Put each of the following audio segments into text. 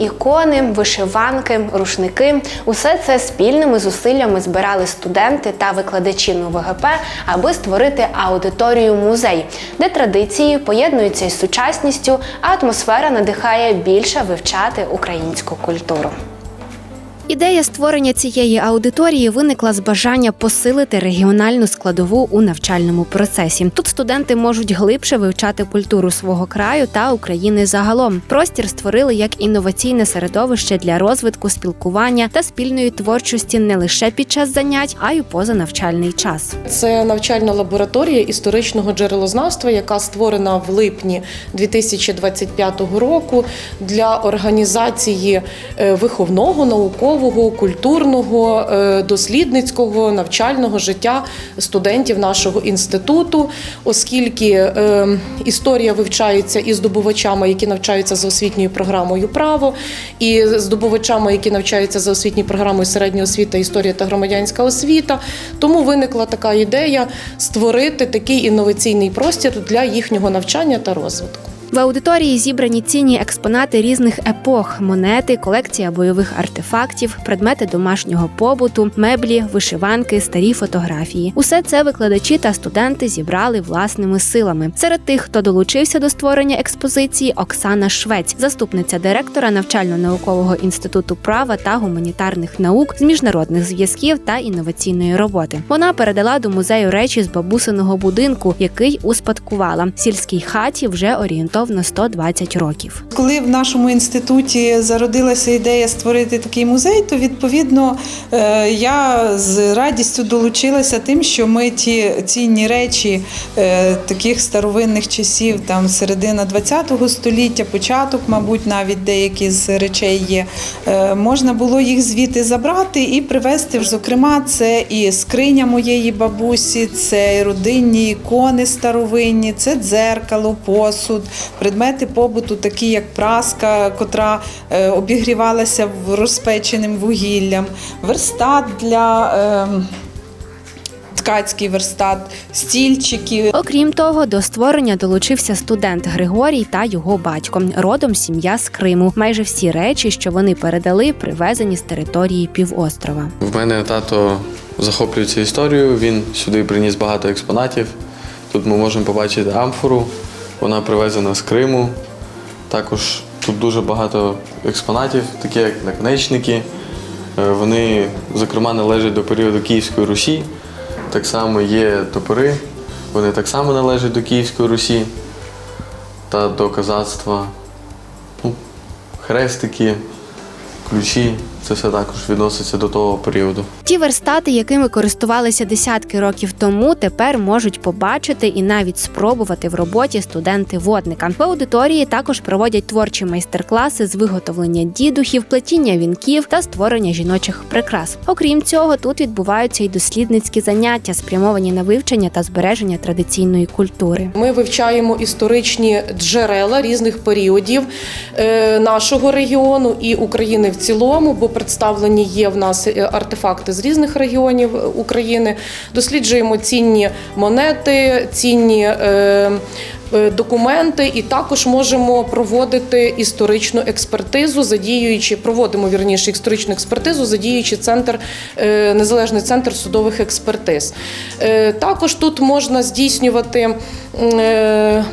ікони, вишиванки, рушники усе це спільними зусиллями збирали студенти та викладачі НУВГП, аби створити аудиторію музей, де традиції поєднуються із сучасністю, а атмосфера надихає більше вивчати українську культуру. Ідея створення цієї аудиторії виникла з бажання посилити регіональну складову у навчальному процесі. Тут студенти можуть глибше вивчати культуру свого краю та України загалом. Простір створили як інноваційне середовище для розвитку спілкування та спільної творчості не лише під час занять, а й у позанавчальний час. Це навчальна лабораторія історичного джерелознавства, яка створена в липні 2025 року для організації е, виховного, наукового, культурного, е, дослідницького, навчального життя студентів нашого інституту, оскільки е, історія вивчається і здобувачами, які навчаються за освітньою програмою право, і здобувачами, які навчаються за освітньою програмою середня освіта, історія та громадянська освіта. Тому виникла така ідея створити такий інноваційний простір для їхнього навчання та розвитку. В аудиторії зібрані цінні експонати різних епох: монети, колекція бойових артефактів, предмети домашнього побуту, меблі, вишиванки, старі фотографії. Усе це викладачі та студенти зібрали власними силами. Серед тих, хто долучився до створення експозиції, Оксана Швець, заступниця директора навчально-наукового інституту права та гуманітарних наук з міжнародних зв'язків та інноваційної роботи. Вона передала до музею речі з бабусиного будинку, який успадкувала. Сільській хаті вже орієнтовно 120 років. Коли в нашому інституті зародилася ідея створити такий музей, то відповідно е, я з радістю долучилася тим, що ми ті цінні речі е, таких старовинних часів, там середина ХХ століття, початок, мабуть, навіть деякі з речей є. е, Можна було їх звідти забрати і привезти. Зокрема, це і скриня моєї бабусі, це і родинні ікони старовинні, це дзеркало, посуд, предмети побуту, такі як праска, котра е, обігрівалася розпеченим вугіллям, верстат для. ем, Ткацький верстат, стільчики, Окрім того, до створення долучився студент Григорій та його батько. Родом сім'я з Криму. Майже всі речі, що вони передали, привезені з території півострова. В мене тато захоплюється історією, він сюди приніс багато експонатів. Тут ми можемо побачити амфору, вона привезена з Криму. Також тут дуже багато експонатів, такі як наконечники. Е, Вони, зокрема, належать до періоду Київської Русі. Так само є топори, вони так само належать до Київської Русі та до козацтва. Ну, хрестики, ключі це все також відноситься до того періоду. Ті верстати, якими користувалися десятки років тому, тепер можуть побачити і навіть спробувати в роботі студенти водника. В аудиторії також проводять творчі майстер-класи з виготовлення дідухів, плетіння вінків та створення жіночих прикрас. Окрім цього, тут відбуваються й дослідницькі заняття, спрямовані на вивчення та збереження традиційної культури. Ми вивчаємо історичні джерела різних періодів е, нашого регіону і України в цілому, бо представлені є в нас е, артефакти з різних регіонів е, України. Досліджуємо цінні монети, цінні. Е, Документи і також можемо проводити історичну експертизу, задіюючи, проводимо вірніше історичну експертизу, задіюючи центр е, незалежний центр судових експертиз. Е, Також тут можна здійснювати,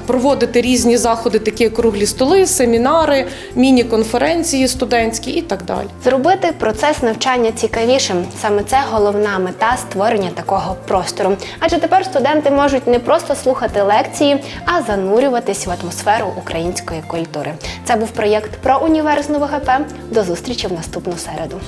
проводити різні заходи, такі як круглі столи, семінари, міні-конференції студентські і так далі. Зробити процес навчання цікавішим саме це головна мета створення такого простору. Адже тепер студенти можуть не просто слухати лекції, а занурюватись в атмосферу української культури. Це був проєкт про універс нового ГП. До зустрічі в наступну середу.